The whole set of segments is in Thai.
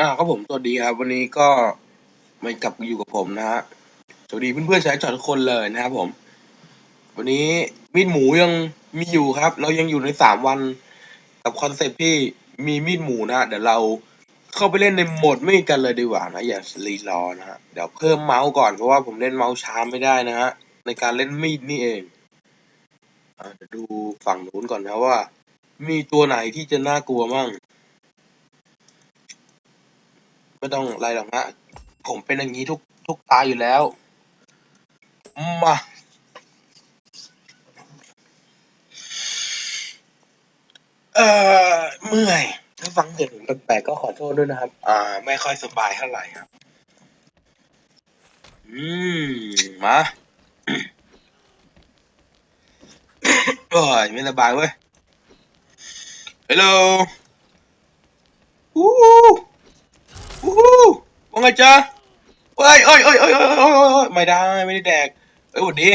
อ่าครับผม สวัสดีครับ วันนี้ก็มากลับอยู่กับผมนะฮะ สวัสดีเพื่อนๆสายจอดทุกคนเลยนะครับผม วันนี้มีดหมูยังมีอยู่ครับ เรายังอยู่ในสามวันกับคอนเซปต์ที่มีมีดหมูนะฮะเดี๋ยวเราเข้าไปเล่นในโหมดมีดกันเลยดีกว่านะ อย่ารีรอนะฮะ เดี๋ยวเพิ่มเมาส์ก่อนเพราะว่าผมเล่นเมาส์ช้าไม่ได้นะฮะ ในการเล่นมีดนี่เองอ่าเดี๋ยวดูฝั่งนู้นก่อนนะว่า มีตัวไหนที่จะน่ากลัวมั่ง ไม่ต้องไรหรอกนะ ผมเป็นอย่างนี้ทุกทุกตาอยู่แล้ว มา เอ่อ เมื่อย ถ้าฟังเสียงผมแปลกๆก็ขอโทษด้วยนะครับ อ่า ไม่ค่อยสบายเท่าไหร่ครับ อืม มาโอ้ยไม่สบายเว้ยฮัล โหลอู้อู้ว่าไงจ๊ะเอ้ยเอ้ยเอ้ยเอ้ยเอ้ยเอ้ยเอ้ยไม่ได้ไม่ได้แดกเอ้ยหวัดดี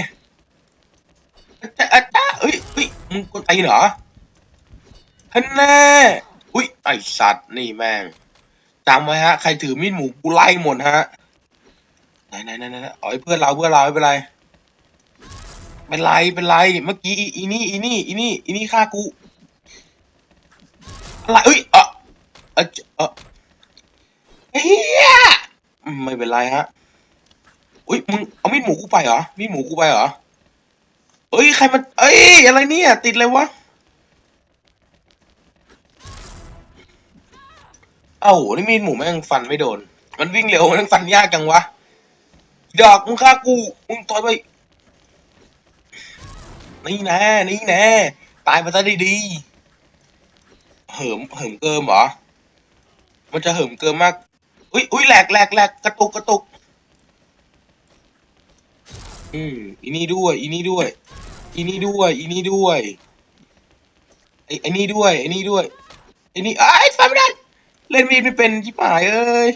อาจารย์อาจาเอ้ยเอ้ยมึงคนไทยเหรอฮันแน่อุ้ยไอสัตว์นี่แม่งจำไว้ฮะ ใครถือมีดหมูกูไล่หมดฮะไหนไหนไหนไหนอ๋อเพื่อนเราเพื่อนเราไม่เป็นไรเป็นไรเป็นไรเมื่อกี้อีอีนี่อีนี่อีนี่อีนี่ฆ่ากูอะไรเอ้ยเออเออ เออเฮียไม่เป็นไรฮะอุ้ยมึงเอามีดหมูกูไปเหรอมีดหมูกูไปเหรอเอ้ยใครมันเอ้ยอะไรเนี่ยติดเลยวะเอ้านี่มีดหมูแม่งฟันไม่โดน มันวิ่งเร็วมันฟันยากจังวะดอกมึงฆ่ากูมึงต่อยไปนี่แน่นี่แน่ตายไปซะดีๆเหิมเหิมเกิมเหรอมันจะเหิมเกิมมาก อุ้ยอุ้ยแหลกแหลกแหลกกระตุกกระตุกอืมอีนี่ด้วยอีนี่ด้วยอีนี่ด้วยอีนี่ด้วยไอ้ไอ้นี่ด้วยไอ้นี่ด้วยไอ้นี่ไอ้ยฟันไม่ได้เล่นมีดไม่เป็นชิบหายเอ้ย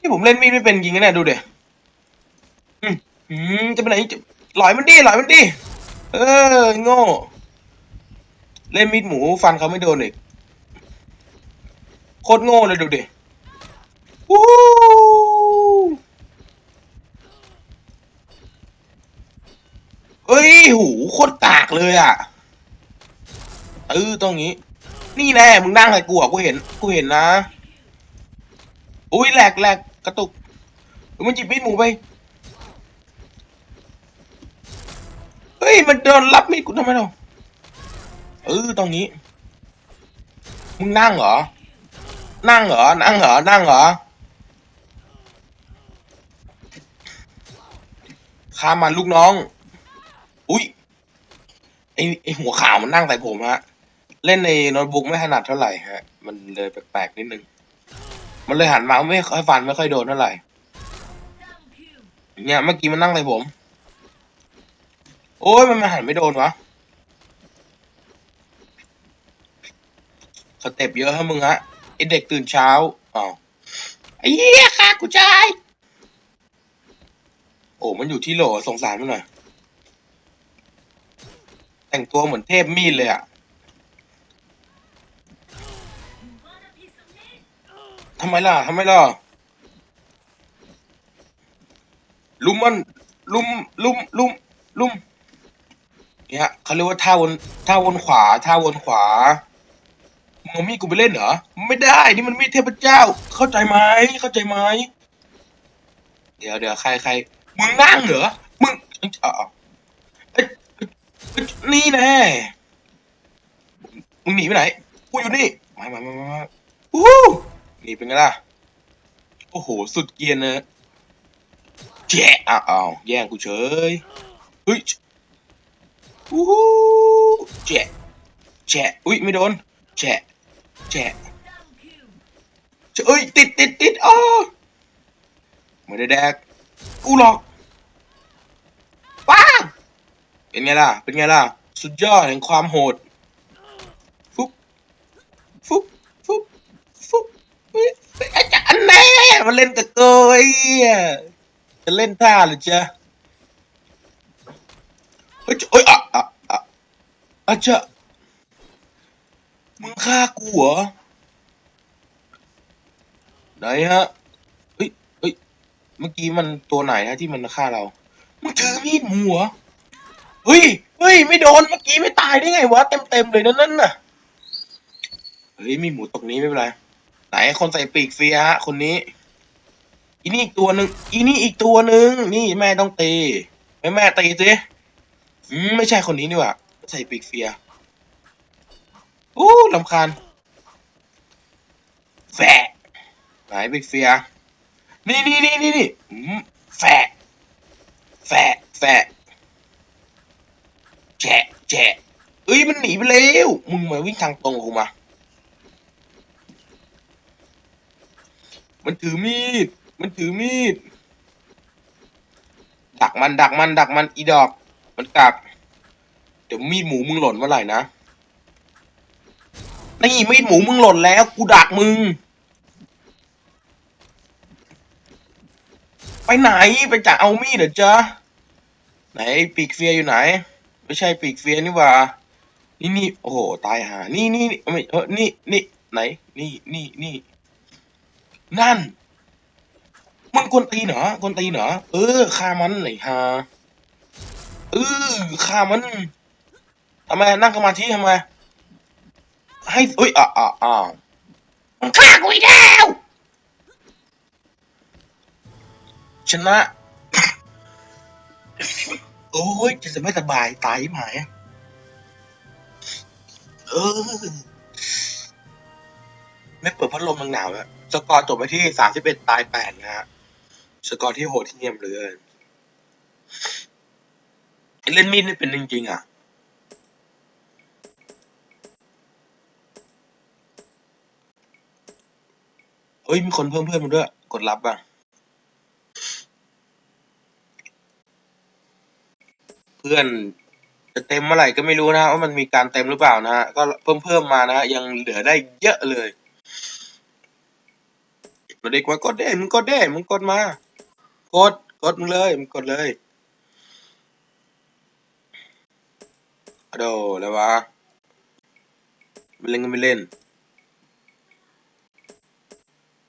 นี่ผมเล่นมีดไม่เป็นจริงนะเนี่ยดูเดี๋ยอือืมจะไปไหนจะหลอยมันดิหลอยมันดิเออโง่เล่นมีดหมูฟันเขาไม่โดนอีก โคตรโง่เลยดูดิวู้เอ้ย หูโคตรกากเลยอะเออตรงนี้ นี่แน่มึงนั่งอะไรกูอะกูเห็น กูเห็นนะ อุ้ยแหลกแหลกกระตุกมันจิบมีดหมูไป เฮ้ย มันโดนรับมีดกูทำไมเนาะเออตรงนี้ มึงนั่งเหรอ นั่งเหรอ นั่งเหรอ นั่งเหรอข้ามันลูกน้อง อุ้ยไอไอหัวขาวมันนั่งใส่ผมฮะ เล่นในโน้ตบุ๊กไม่ถนัดเท่าไหร่ฮะ มันเลยแปลกๆนิดนึง มันเลยหันมาไม่ค่อยฟันไม่ค่อยโดนเท่าไหร่ เนี่ยเมื่อกี้มันนั่งใส่ผม โอ้ยมันมาหันไม่โดนวะสเต็ปเยอะฮะมึงฮะ ไอเด็กตื่นเช้าอ้าวไอ้เหี้ยค่ะกูชายโอ้มันอยู่ที่โหลสงสารมันหน่อยแต่งตัวเหมือนเทพมีดเลยอะทำไมล่ะทำไมล่ะลุมมันลุมลุมลุมลุมเนี่ยเขาเรียกว่าท่าวนท่าวนขวาท่าวนขวา มึงเอามีดกูไปเล่นเหรอ ไม่ได้ นี่มันมีดเทพเจ้า เข้าใจไหมเข้าใจไหมเดี๋ยวเดี๋ยวใครใครมึงนั่งเหรอ มึงเอ๋อาเอ้ยเอ้ยเอ้นี่แน่มึงหนีไปไหน กูอยู่นี่ มามามามาอู้หนีเป็นไงล่ะ โอ้โห สุดเกียนนะแจ๊ะอ้าวอ้าวแย่งกูเฉย เฮ้ยอู้แจ๊ะแจ๊ะอุ้ยไม่โดนแจ๊ะ แจ๊ะเอ้ยติดติดติดอ้อไม่ได้แดกกูหรอกป้าเป็นไงล่ะ เป็นไงล่ะ สุดยอดแห่งความโหด ฟุ๊บฟุ๊บฟุ๊บฟุ๊บเฮ้ยอาจารย์แน่มาเล่นกับเกยจะเล่นท่าหรือจะเฮ้ยเอ้ยอะอะอะอาจจะ มึงฆ่ากูเหรอ ไหนฮะ เฮ้ยเฮ้ย เมื่อกี้มันตัวไหนฮะที่มันฆ่าเรา มึงถือมีดหมูเหรอเฮ้ย เฮ้ย ไม่โดน เมื่อกี้ไม่ตายได้ไงวะ เต็มเต็มเลยนั่นน่นนะเฮ้ย มีหมูตรงนี้ไม่เป็นไร ไหนคนใส่ปีกเฟียฮะ คนนี้ อีนี่อีกตัวหนึ่งอีนี่อีกตัวหนึ่งนี่แม่ต้องตีแม่แม่ตีสิไม่ใช่คนนี้นี่หว่า ใส่ปีกเฟีย อู้ลำคาญแฝะไหนปีกเฟีย นี่นี่นี่นี่นี่แฝะแฝะแฝะแฉะแฉะเอ้ยมันหนีไปแล้ว มึงมาวิ่งทางตรงกูมา มันถือมีด มันถือมีด ดักมันดักมันดักมันอีดอก มันกลับ เดี๋ยวมีดหมูมึงหล่นเมื่อไหร่นะ นี่มีดหมูมึงหล่นแล้วกูดักมึง ไปไหนไปจะเอามีดเหรอจ๊ะไหนปีกเฟียอยู่ไหน ไม่ใช่ปีกเฟียนี่หว่า นี่นี่โอ้โหตายหา นี่นี่นี่ไม่เออนี่นี่ไหน นี่นี่นี่นั่น มันกวนตีเหรอกวนตีเหรอเออฆ่ามันไอ้ฮาเออฆ่ามันทำไมนั่งสมาธิทำไม ให้เอ้ยอะอะอะมันฆ่ากูอีกแล้วชนะ โอ้ยจะไม่สบายตายไหมเออ ไม่เปิดพัดลมหนาวๆแล้วสกอร์จบไปที่สามสิบเอ็ดตายแปดนะฮะสกอร์ที่โหดที่เยี่ยมเหลยเล่นมีดนี่เป็นจริงๆอะ ฮ้ยมีคนเพิ่มเพื่อนมาด้วย กดรับอะเพื่อนจะเต็มเมื่อไหร่ก็ไม่รู้นะว่ามันมีการเต็มหรือเปล่านะฮะก็เพิ่มเพิ่มมานะฮะยังเหลือได้เยอะเลยมาเด็กว่ากดได้มึงกดได้มึงกดมากดกดมึงเลยมึงกดเลยอะโดแล้ววะไม่เล่นก็ไม่เล่น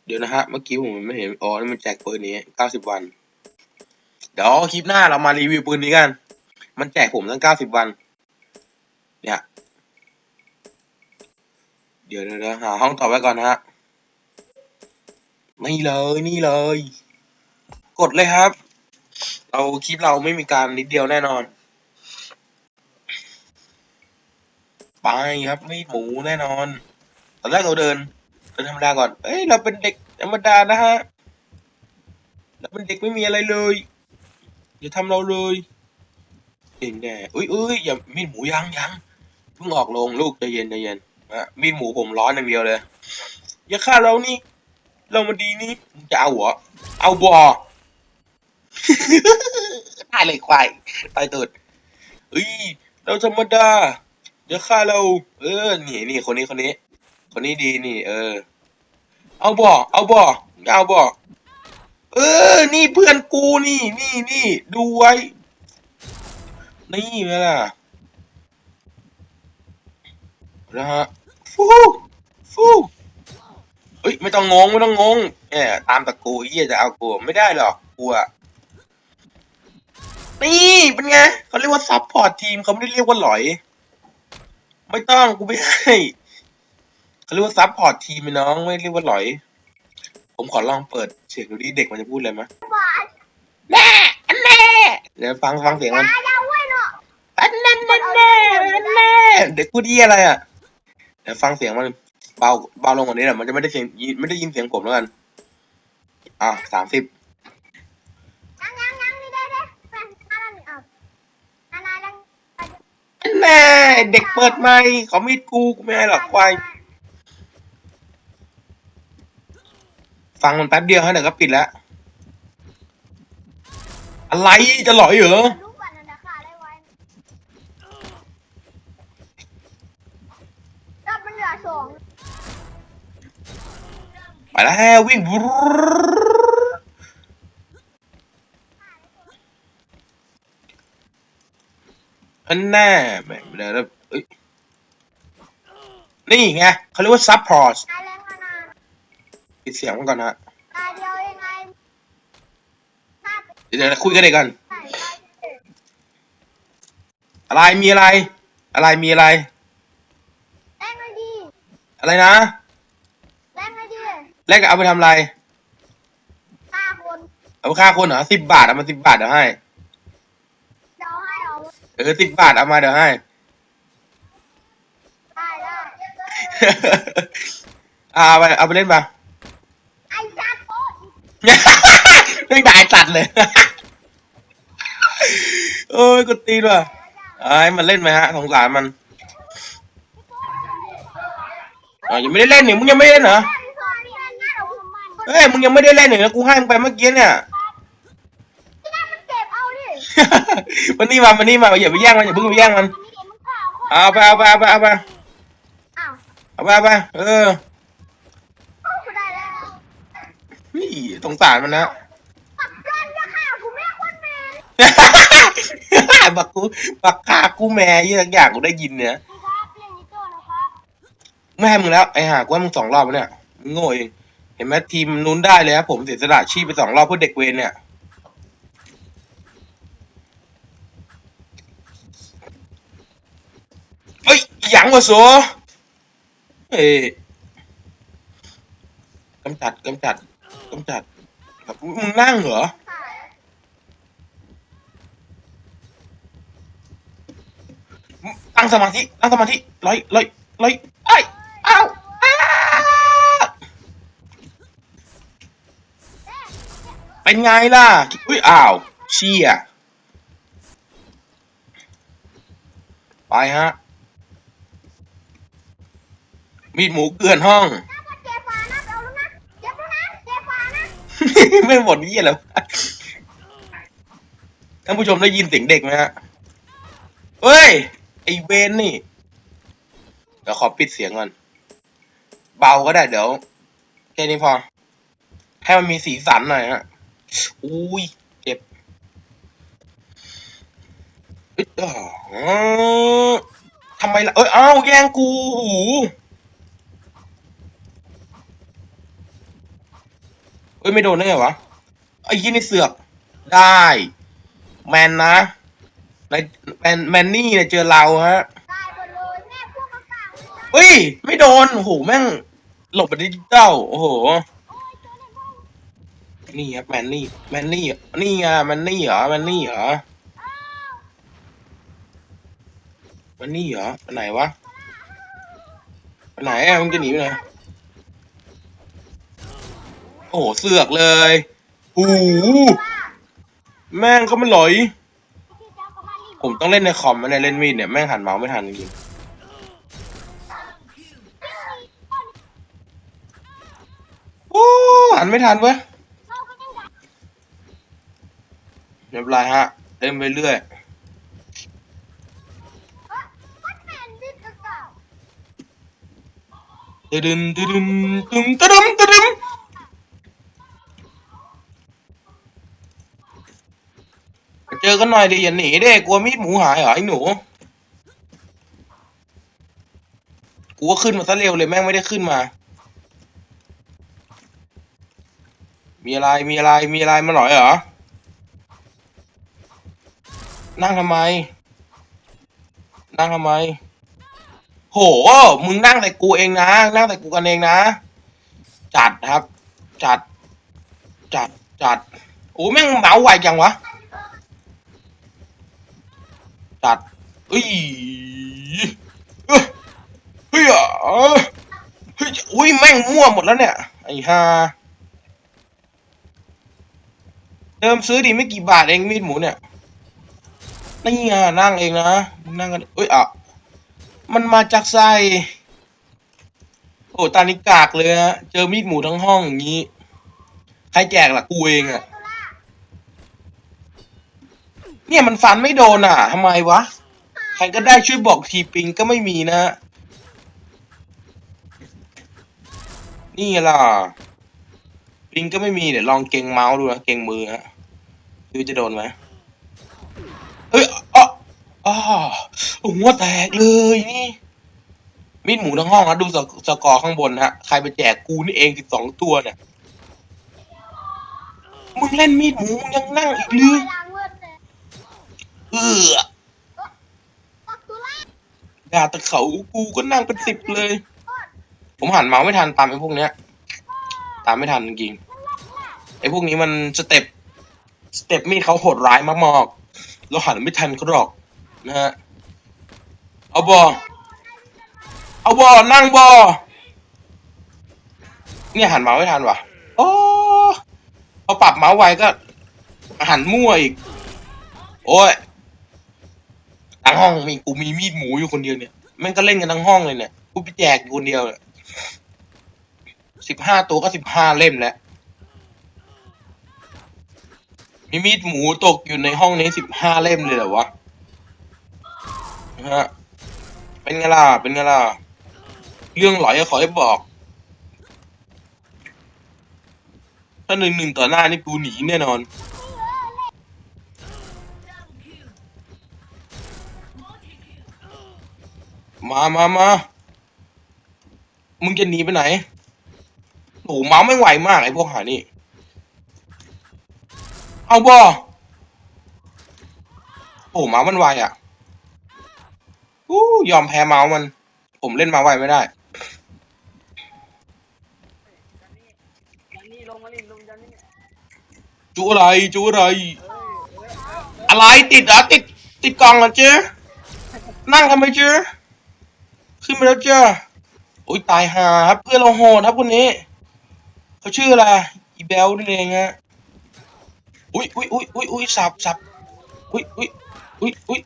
เดี๋ยวนะฮะ เมื่อกี้ผมไม่เห็น อ๋อนี่มันแจกปืนนี้เก้าสิบวัน เดี๋ยวคลิปหน้าเรามารีวิวปืนนี้กัน มันแจกผมตั้งเก้าสิบวัน เนี่ย เดี๋ยวเดี๋ยวหาห้องต่อไปก่อนนะฮะนี่เลยนี่เลย กดเลยครับ เราคลิปเราไม่มีการนิดเดียวแน่นอน ไปครับไม่หมูแน่นอน ตอนแรกเราเดิน เดินธรรมดาก่อน เอ้ย เราเป็นเด็กธรรมดานะฮะ เราเป็นเด็กไม่มีอะไรเลย อย่าทำเราเลยเองแน่อุ้ยอุ้ยอย่ามีดหมูยังยังเพิ่งออกลงลูกใจเย็นใจเย็นอะมีดหมูผมร้อนอย่างเดียวเลย อย่าฆ่าเรานี่ เรามาดีนี่จะเอาหรอเอาบอตายเลยควายตายตุดเอ้ย เราธรรมดาอย่าฆ่าเรา เออ นี่นี่คนนี้คนนี้ คนนี้ดีนี่ เออ เอาบอเอาบอเอาบอเออ นี่เพื่อนกูนี่ นี่นี่ดูไว้ นี่ไงล่ะนะฮะฟูฟูเอ้ยไม่ต้องงงไม่ต้องงงแอบตามตะกูเฮียจะเอากูไม่ได้หรอกกูอะนี่เป็นไงเขาเรียกว่าซัพพอร์ตทีมเขาไม่ได้เรียกว่าหลอย ไม่ต้องกูไม่ให้ เขาเรียกว่าซัพพอร์ตทีมไอ้น้องไม่เรียกว่าหลอย ผมขอลองเปิดเสียงดูดิเด็กมันจะพูดอะไรไหมแม่อันแม่เดี๋ยวฟังฟังเสียงมันอันแน่นแน่แน่อันแน่เด็กพูดยี่อะไรอะเดี๋ยวฟังเสียงมันเบาเบาลงกว่านี้แหละมันจะไม่ได้เสียงไม่ได้ยินเสียงผมแล้วกันอะสามสิบยังยังยังนี่ได้ได้แฟนอะไรนี่อะนานายังอันแน่เด็กเปิดไมค์เขามีดกูกูไม่ให้หรอกควาย ฟังมันแป๊บเดียวฮะเดี๋ยวก็ปิดแล้ว อะไรจะหลอยเหรอลูกบัตรนันทขาได้ไว้ยอดมันเหลือสองไปแล้ววิ่งบรอันแน่แหม่เดี๋ยวนะเอ้ยนี่ไงเขาเรียกว่าซับพอร์ต นายแรงนานา ปิดเสียงมันก่อนนะตาเดียวยังไงถ้าเดี๋ยวเดี๋ยวคุยกันเองก่อนใส่ได้อะไรมีอะไร อะไรมีอะไรแรงเลยดีอะไรนะแรงเลยดีแลกกับเอาไปทำอะไรฆ่าคนเอาไปฆ่าคนเหรอสิบบาทเอามาสิบบาทเดี๋ยวให้เดาให้เอาเออสิบบาทเอามาเดี๋ยวให้ได้ได้อ่าเอาไปเอาไปเล่นปะไอ้จัดโป๊ะ เรื่องด่าจัดเลย โอ้ยกดตีด้วยไอ้มันเล่นไหมฮะสงสารมันอ๋อยังไม่ได้เล่นหนี่มึงยังไม่เล่นเหรอไอ้สอนนี่มันเอาขอเฮ้ยมึงยังไม่ได้เล่นเลยนะกูให้มึงไปเมื่อกี้เนี่ยมันนี่มามันนี่มาอย่าไปแย่งมันอย่าเพิ่งไปแย่งมันเอาไปเอาไปเอาไปเอาไปเอาไปเอาไปเออ เอาไปได้แล้ว นี่สงสารมันนะปักเกินจะฆ่ากูแม่คนแม่บักกูบักคากูแม่เยี่ยอย่างกูได้ยินเนี่ยครับเรื่องนี้ตัวนะครับไม่ให้มึงแล้วไอ้ห่ากูให้มึงสองรอบแล้วเนี่ยมึงโง่เองเห็นไหมทีมนู้นได้เลยครับผมเสียสละชีพไปสองรอบเพื่อเด็กเวรเนี่ยเฮ้ยหยังวะโสเอ้ยกำจัดกำจัด กำจัดครับมึงนั่งเหรอตั้งสมาธิตั้งสมาธิร้อยร้อยร้อยไอ้ยอ้าวอ้าเป็นไงล่ะ อุ้ยอ้าว เชี่ย ไปฮะ มีดหมูเกลื่อนห้อง ไม่หมดนี่แล้วท่านผู้ชมได้ยินเสียงเด็กไหมฮะเฮ้ย ไอเวนนี่เดี๋ยวขอปิดเสียงก่อน เบาก็ได้เดี๋ยวแค่นี้พอ ให้มันมีสีสันหน่อยฮะ อุ้ยเจ็บอ๋อทำไมล่ะ เอ้ยอ้าแย่งกูโอ้โห เอ้ยไม่โดนได้ไงวะไอ้ยี่นี่เสือกได้ แมนนะในแมนแมนนี่เนี่ยเจอเราฮะตายหมดเลยแม่พวกต่างๆเฮ้ย ไม่โดนโอ้โหแม่ง หลบไปดิจิตอลโอ้โห นี่ครับแมนนี่แมนนี่นี่ไงแมนนี่เหรอแมนนี่เหรอแมนนี่เหรอไปไหนวะไปไหนอะมึงจะหนีไปไหน โอ้โหเสือกเลย หูแม่งก็ไม่หลอย ผมต้องเล่นในคอมไม่ได้เล่นมีดเนี่ย แม่งหันเมาส์ไม่ทันจริงๆโอ้หันไม่ทันเว้ยไม่เป็นไรฮะ เล่นไปเรื่อยตึดึนตึดึนตึมตึดึมตึดึมมา เจอกันหน่อยดิอย่าหนีเด้กลัวมีดหมูหายเหรอไอ้หนู กูก็ขึ้นมาซะเร็วเลยแม่งไม่ได้ขึ้นมา มีอะไรมีอะไรมีอะไรมาหน่อยเหรอ นั่งทำไม นั่งทำไม โห มึงนั่งแต่กูเองนะ นั่งแต่กูกันเองนะ จัดครับ จัด จัด จัด โอ้แม่งเมาไวจังวะ จัดเอ้ยเอ้ยเฮ้ยอะเฮ้ยอุ้ยแม่งมั่วหมดแล้วเนี่ยไอ้ห่าเดิมซื้อดิไม่กี่บาทเองมีดหมูเนี่ยนี่ไงนั่งเองนะนั่งกันเอ้ยอะมันมาจากไส้โอ้ตานิกากเลยฮะเจอมีดหมูทั้งห้องอย่างนี้ ใครแจกล่ะกูเองอะ เนี่ยมันฟันไม่โดนอะทำไมวะ ใครก็ได้ช่วยบอกทีปิงก็ไม่มีนะ นี่ล่ะ ปิงก็ไม่มีเดี๋ยวลองเก่งเมาส์ดูนะเก่งมือฮะดูจะโดนไหมเฮ้ยอ๋ออ๋อหัวแตกเลยนี่มีดหมูทั้งห้องนะดูสกสกอร์ข้างบนฮะ ใครไปแจกกูนี่เองสิบสองตัวเนี่ย มึงเล่นมีดหมูมึงยังนั่งอีกหรือ เวลามืดเลยเออปักตุลาด่าตะเขากูก็นั่งเป็นสิบเลย ผมหันเมาส์ไม่ทันตามไอ้พวกเนี้ย ตามไม่ทันจริงๆไอ้พวกนี้มันสเต็ปสเต็ปมีดเขาโหดร้ายมากๆเราหันไม่ทันเขาหรอกนะฮะเอาบอเอาบอนั่งบอเนี่ยหันเมาส์ไม่ทันว่ะโอ้พอปรับเมาส์ไวก็หันมั่วอีก โอ้ย ทั้งห้องมีกูมีมีดหมูอยู่คนเดียวเนี่ยแม่งก็เล่นกันทั้งห้องเลยเนี่ยกูไปแจกอยู่คนเดียวเนี่ยสิบห้าตัวก็สิบห้าเล่มแล้วมีมีดหมูตกอยู่ในห้องนี้สิบห้าเล่มเลยเหรอวะฮะเป็นไงล่ะเป็นไงล่ะเรื่องหลอยขอให้บอก ถ้าหนึ่งหนึ่งต่อหน้านี่กูหนีแน่นอน มามามามึงจะหนีไปไหนโอ้เมาไม่ไหวมากไอ้พวกหานี่ เอาบอโอ้เมามันไวอะอู้ยอมแพ้เมาส์มัน ผมเล่นมาไวไม่ได้จูอะไรจูอะไรเอ้ยเอ้ยเอ้ยอะไรติดอะติดติดกล่องเหรอเจ๊นั่งทำไมเจ๊ ขึ้นมาแล้วจ้าโอ้ยตายหาครับเพื่อนเราโหดครับคนนี้เขาชื่ออะไรอีเบลนี่เองฮะอุ้ยอุ้ยอุ้ยอุ้ยอุ้ยสับสับอุ้ยอุ้ยอุ้ยอุ้ย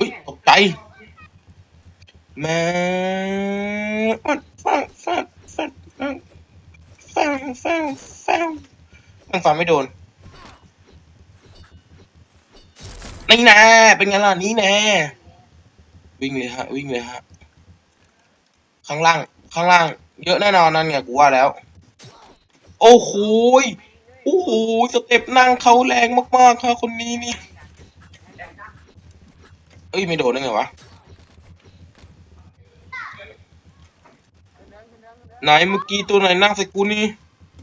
อุ้ยตกใจแม่ฟังฟังฟังฟังฟังฟังฟังฟังฟังไม่โดน นี่แน่เป็นไงล่ะนี่แน่วิ่งเลยฮะ วิ่งเลยฮะ ข้างล่าง ข้างล่าง เยอะแน่นอนนั่นไงกูว่าแล้ว โอ้โหยโอ้โหสเต็ปนั่งเขาแรงมากๆค่ะคนนี้นี่เอ้ยไม่โดนได้ไงวะไหนเมื่อกี้ตัวไหนนั่งใส่กูนี่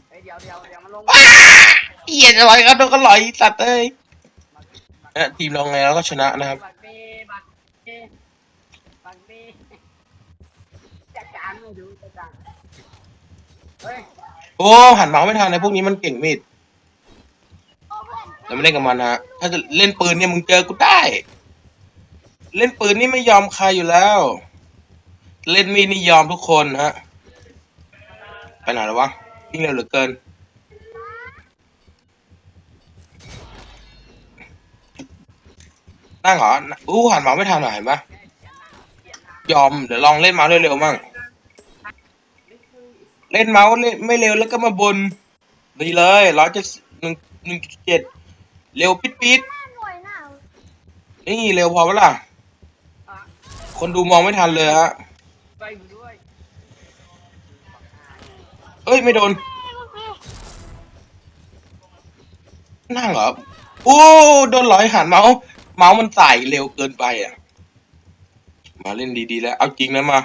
เฮ้ยเดี๋ยวเดี๋ยวเดี๋ยวมันลงอ้าเหี้ยอะไรกันโดนกันไหลสัตว์เอ้ย เอ๊ะทีมเราไงเราก็ชนะนะครับ บักเบบักเบบักเบจัดการเลยดูจัดการเฮ้ยโอ้หันเมาส์ไม่ทันไอ้พวกนี้มันเก่งมีดเพื่อนเราไม่เล่นกับมันฮะ ถ้าจะเล่นปืนเนี่ยมึงเจอกูได้ เล่นปืนนี่ไม่ยอมใครอยู่แล้ว เล่นมีดนี่ยอมทุกคนฮะ ไปไหนแล้ววะวิ่งเร็วเหลือเกิน นั่งเหรออู้หันเมาไม่ทันหน่อยเห็นปะยอมเดี๋ยวลองเล่นเมาส์เร็วๆมั่งเล่นเมาส์เล่นไม่เร็วแล้วก็มาบนดีเลยร้อยเจ็ดหนึ่งหนึ่งเจ็ดเร็วปิดปิดนี่เร็วพอปะล่ะอะคนดูมองไม่ทันเลยฮะเอ้ย ไม่โดน นั่งเหรอ โอ้ โดนหลอยหันเมาส์ เมาส์มันใส่เร็วเกินไปอะ มาเล่นดีๆแล้ว เอาจริงนะมา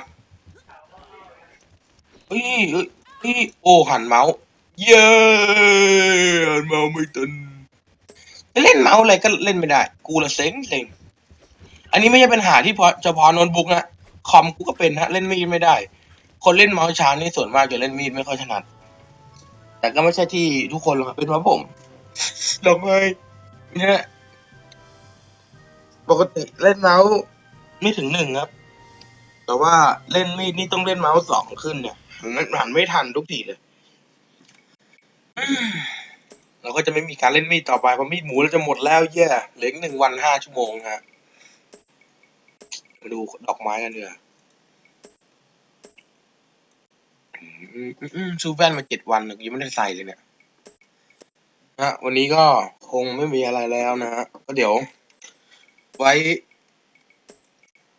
เฮ้ยเอ้ยเฮ้ยโอ้หันเมาส์เย้หันเมาส์ไม่ตันเล่นเมาส์อะไรก็เล่นไม่ได้ กูละเซ็งเซ็งอันนี้ไม่ใช่ปัญหาที่พอเฉพาะโน้ตบุ๊กนะคอมกูก็เป็นฮะเล่นมีดไม่ได้ คนเล่นเมาส์ช้านี่ส่วนมากจะเล่นมีดไม่ค่อยถนัด แต่ก็ไม่ใช่ที่ทุกคนหรอกเป็นเพราะผมลองเลยเนี่ย ปกติเล่นเมาส์ไม่ถึงหนึ่งครับ แต่ว่าเล่นมีดนี่ต้องเล่นเมาส์สองขึ้นเนี่ยหันหันไม่ทันทุกทีเลยอืมเราก็จะไม่มีการเล่นมีดต่อไปเพราะมีดหมูเราจะหมดแล้วแย่เหลืออีกหนึ่งวันห้าชั่วโมงฮะมาดูดอกไม้กันเถอะอืมอืมอืมซูแว่นมาเจ็ดวันยังไม่ได้ใส่เลยเนี่ยฮะวันนี้ก็คงไม่มีอะไรแล้วนะฮะก็เดี๋ยว ไว้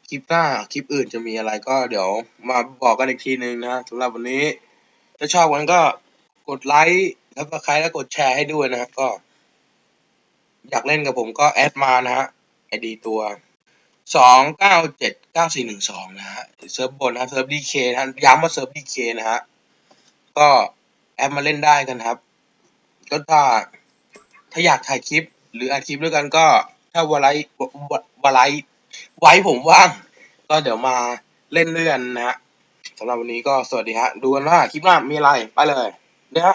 คลิปหน้าคลิปอื่นจะมีอะไรก็เดี๋ยวมาบอกกันอีกทีนึงนะสำหรับวันนี้ ถ้าชอบกันก็กดไลค์แล้วก็ใครแล้วกดแชร์ให้ด้วยนะฮะก็ อยากเล่นกับผมก็แอดมานะฮะไอดีตัวสองเก้าเจ็ดเก้าสี่หนึ่งสองนะฮะเซิร์ฟบนนะฮะเซิร์ฟดีเคนะฮะย้ำว่าเซิร์ฟดีเคนะฮะก็แอดมาเล่นได้กันครับ ก็ถ้าถ้าอยากถ่ายคลิป หรืออัดคลิปด้วยกันก็ ถ้าวไลฟ์วไลไว้ผมว่าง ก็เดี๋ยวมาเล่นเลื่อนนะฮะสำหรับวันนี้ก็สวัสดีฮะ ดูกันว่าคลิปหน้ามีอะไร ไปเลยเนี่ยว